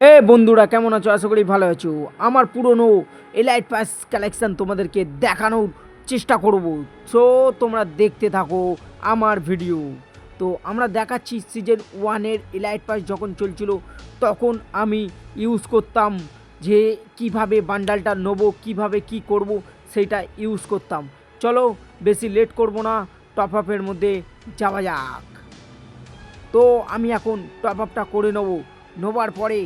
এ বন্ধুরা, কেমন আছো? আশা করি ভালো আছো। আমার পুরনো এলাইট পাস কালেকশান তোমাদেরকে দেখানোর চেষ্টা করব। সো তোমরা দেখতে থাকো আমার ভিডিও তো আমরা দেখাচ্ছি সিজন ওয়ানের এলাইট পাস যখন চলছিল, তখন আমি ইউজ করতাম যে কীভাবে বান্ডালটা নেব, কীভাবে কি করব, সেটা ইউজ করতাম। চলো, বেশি লেট করব না টপ আপের মধ্যে যাওয়া যাক। তো আমি এখন টপ আপটা করে নেব। নেবার পরে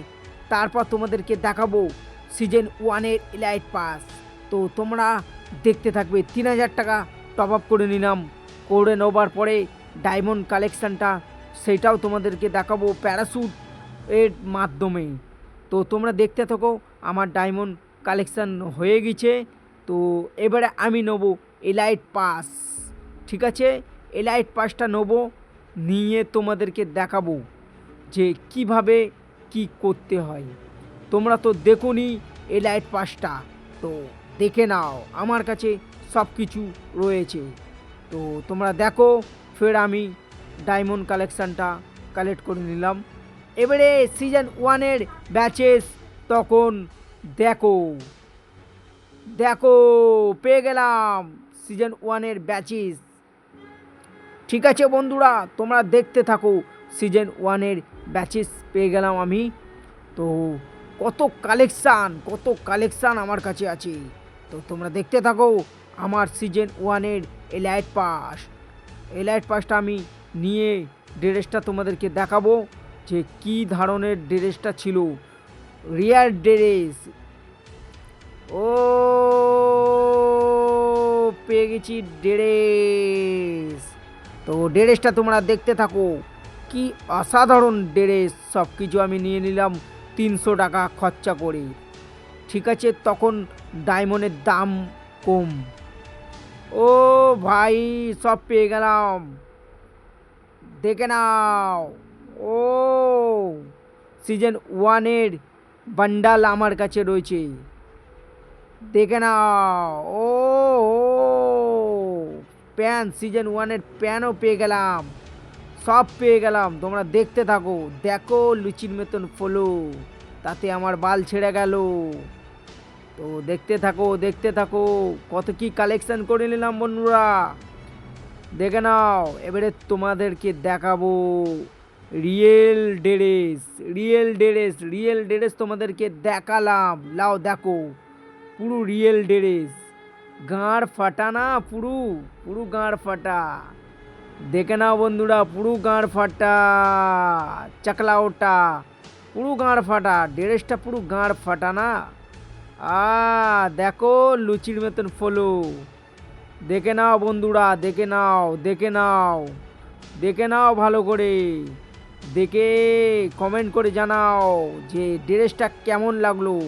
তারপর তোমাদেরকে দেখাবো সিজন ওয়ানের ইলাইট পাস তো তোমরা দেখতে থাকবে, তিন হাজার টাকা টপ আপ করে নিলাম। করে নেবার পরে ডায়মন্ড কালেকশানটা সেটাও তোমাদেরকে দেখাবো প্যারাশুট এর মাধ্যমে। তো তোমরা দেখতে থাকো, আমার ডায়মন্ড কালেকশান হয়ে গেছে। তো এবারে আমি নেব এলাইট পাস ঠিক আছে? এলাইট পাসটা নেব, নিয়ে তোমাদেরকে দেখাবো যে কীভাবে কি করতে হয়? তোমরা তো দেখোনি এই লাইট পাসটা। তো দেখে নাও, আমার কাছে সব কিছু রয়েছে। তো তোমরা দেখো, ফের আমি ডায়মন্ড কালেকশানটা কালেক্ট করে নিলাম। এবারে সিজন ওয়ানের ব্যাচেস তখন দেখো। দেখো, পেয়ে গেলাম সিজন ওয়ানের ব্যাচেস ঠিক আছে বন্ধুরা, তোমরা দেখতে থাকো। সিজন ওয়ানের ব্যাচেস পেয়ে গেলাম আমি। তো কত কালেকশান কত কালেকশান আমার কাছে আছে। তো তোমরা দেখতে থাকো আমার সিজন ওয়ানের এলাইট পাস। এলাইট পাসটা আমি নিয়ে ড্রেসটা তোমাদেরকে দেখাবো যে কী ধরনের ড্রেসটা ছিল। রিয়ার ড্রেস। ও, পেয়ে গেছি ড্রেস। তো ড্রেসটা তোমরা দেখতে থাকো। কি অসাধারণ ড্রেস সব কিছু আমি নিয়ে নিলাম তিনশো টাকা খরচা করে ঠিক আছে তখন ডায়মন্ডের দাম কম ও ভাই সব পেয়ে গেলাম দেখে নাও ও সিজন ওয়ানের বান্ডাল আমার কাছে রয়েছে দেখে নাও ও প্যান সিজন ওয়ানের প্যানও পেয়ে গেলাম সব পেয়ে গেলাম। তোমরা দেখতে থাকো। দেখো লুচির মতন ফলো। তাতে আমার বাল ছেড়ে গেল। তো দেখতে থাকো দেখতে থাকো। কত কি কালেকশন করে নিলাম বন্ধুরা। দেখে নাও। এবারে তোমাদেরকে দেখাবো। Real dress real dress real dress তোমাদেরকে দেখালাম। লাও দেখো। পুরো রিয়েল ড্রেস গাঁড় ফাটা না পুরো? পুরো গাঁড় ফাটা। দেখে নাও বন্ধুরা, পুরো গাঁড় ফাটা, চাকলা ওটা, পুরো গাঁড় ফাটা ড্রেসটা পুরো গাঁড় ফাটা না? আ, দেখো লুচির মতন ফলো। দেখে নাও বন্ধুরা, দেখে নাও দেখে নাও দেখে নাও ভালো করে। দেখে কমেন্ট করে জানাও যে ড্রেসটা কেমন লাগল।